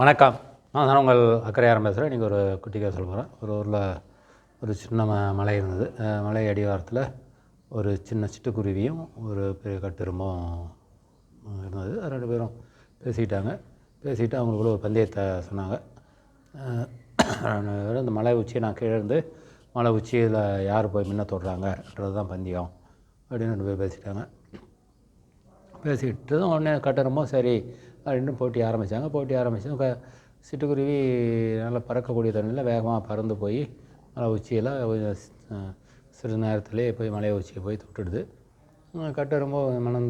வணக்கம். நான் தான் உங்கள் அக்கறையாரம் பேசுகிறேன் இன்றைக்கி ஒரு குட்டி கதை சொல்ல போகிறேன். ஒரு ஊரில் ஒரு சின்ன ம மலை இருந்தது. மலை அடிவாரத்தில் ஒரு சின்ன சிட்டுக்குருவியும் ஒரு பெரிய கட்டெரும்பும் இருந்தது. ரெண்டு பேரும் பேசிக்கிட்டாங்க. பேசிக்கிட்டு அவங்களுக்குள்ள ஒரு பந்தயத்தை சொன்னாங்க. அந்த மலை உச்சியை நான் கீழே இருந்து மலை உச்சியில் யார் போய் முன்ன தொடுறாங்கன்றது தான் பந்தயம் அப்படின்னு ரெண்டு பேர் பேசிட்டாங்க. பேசிக்கிட்டு உடனே கட்டணமோ சரி அப்படின்னு போட்டி ஆரம்பித்தாங்க போட்டி ஆரம்பித்தோம் க சிட்டுக்குருவி நல்லா பறக்கக்கூடிய தண்ணியில் வேகமாக பறந்து போய் மலை உச்சியில் கொஞ்சம் சிறிது நேரத்திலே போய் மலை உச்சியை போய் தொட்டுடுது. கட்டை ரொம்ப மனம்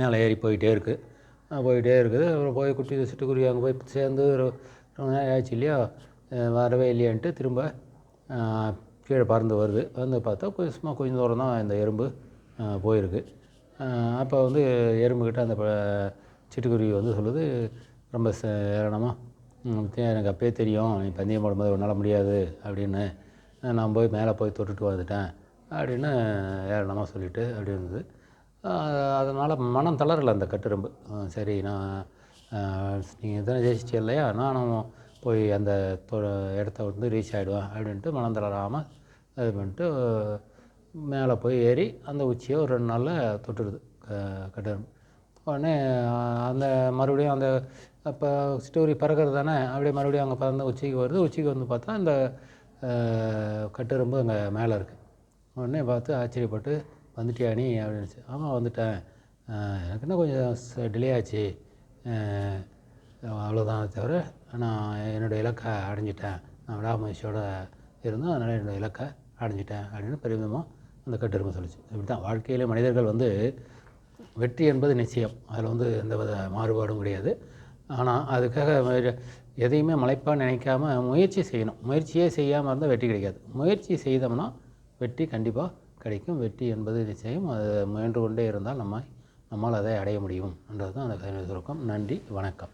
மேலே ஏறி போயிட்டே இருக்குது போயிட்டே இருக்குது. அப்புறம் போய் குட்டி சிட்டுக்குருவி அங்கே போய் சேர்ந்து ரொம்ப நேரம் ஆச்சு இல்லையா? வரவே இல்லையான்ட்டு திரும்ப கீழே பறந்து வருது. வந்து பார்த்தா கொஞ்சம் சும்மா கொஞ்சம் தூரம் தான் இந்த எறும்பு போயிருக்கு. அப்போ வந்து எறும்புக்கிட்ட அந்த ப- சிட்டுக்குருவி வந்து சொல்லுது ரொம்ப ச ஏளனமாக எனக்கு அப்பயே தெரியும் நீ பந்தயம் போடும்போது உன்னால் முடியாது அப்படின்னு நான் போய் மேலே போய் தொட்டுட்டு வந்துட்டேன் அப்படின்னு ஏளனமாக சொல்லிட்டு அப்படி இருந்தது. அதனால் மனம் தளரலை அந்த கட்டெரும்பு சரி நான் நீங்கள் இதானே ஜெயிச்சிட்டே இல்லையா நானும் போய் அந்த தொ இடத்த வந்து ரீச் ஆகிடுவேன் அப்படின்ட்டு மனம் தளராமல் இது பண்ணிட்டு மேலே போய் ஏறி அந்த உச்சியை ஒரு ரெண்டு நாளில் தொட்டுடுது க- கட்டெரும்பு உடனே அந்த மறுபடியும் அந்த அப்போ ஸ்டோரி பறக்கிறது தானே அப்படியே மறுபடியும் அங்கே பறந்து உச்சிக்கு வருது. உச்சிக்கு வந்து பார்த்தா அந்த கட்டெரும்பு அங்கே மேலே இருக்குது உடனே பார்த்து ஆச்சரியப்பட்டு வந்துட்டியா நீ? அப்படின்னுச்சு ஆமாம் வந்துட்டேன். எனக்கு இன்னும் கொஞ்சம் டிலே ஆச்சு. அவ்வளோதான் தவிர நான் என்னோடய இலக்கை அடைஞ்சிட்டேன். நான் விடாமுயற்சியோட இருந்தோம் அதனால் என்னோடய இலக்கை அடைஞ்சிட்டேன் அப்படின்னு பெருமிதமாக அந்த கட்டுரைமை சொல்லிச்சு. இப்படி தான் வாழ்க்கையில் மனிதர்கள் வந்து வெற்றி என்பது நிச்சயம். அதில் வந்து எந்த வித மாறுபாடும் கிடையாது. ஆனால் அதுக்காக எதையுமே மலைப்பாக நினைக்காம முயற்சி செய்யணும். முயற்சியே செய்யாமல் இருந்தால் வெற்றி கிடைக்காது. முயற்சி செய்தோம்னா வெற்றி கண்டிப்பாக கிடைக்கும். வெற்றி என்பது நிச்சயம். அது முயன்று கொண்டே இருந்தால் நம்ம நம்மால் அதை அடைய முடியும். என்றது தான் அந்த கதை சுருக்கம். நன்றி. வணக்கம்.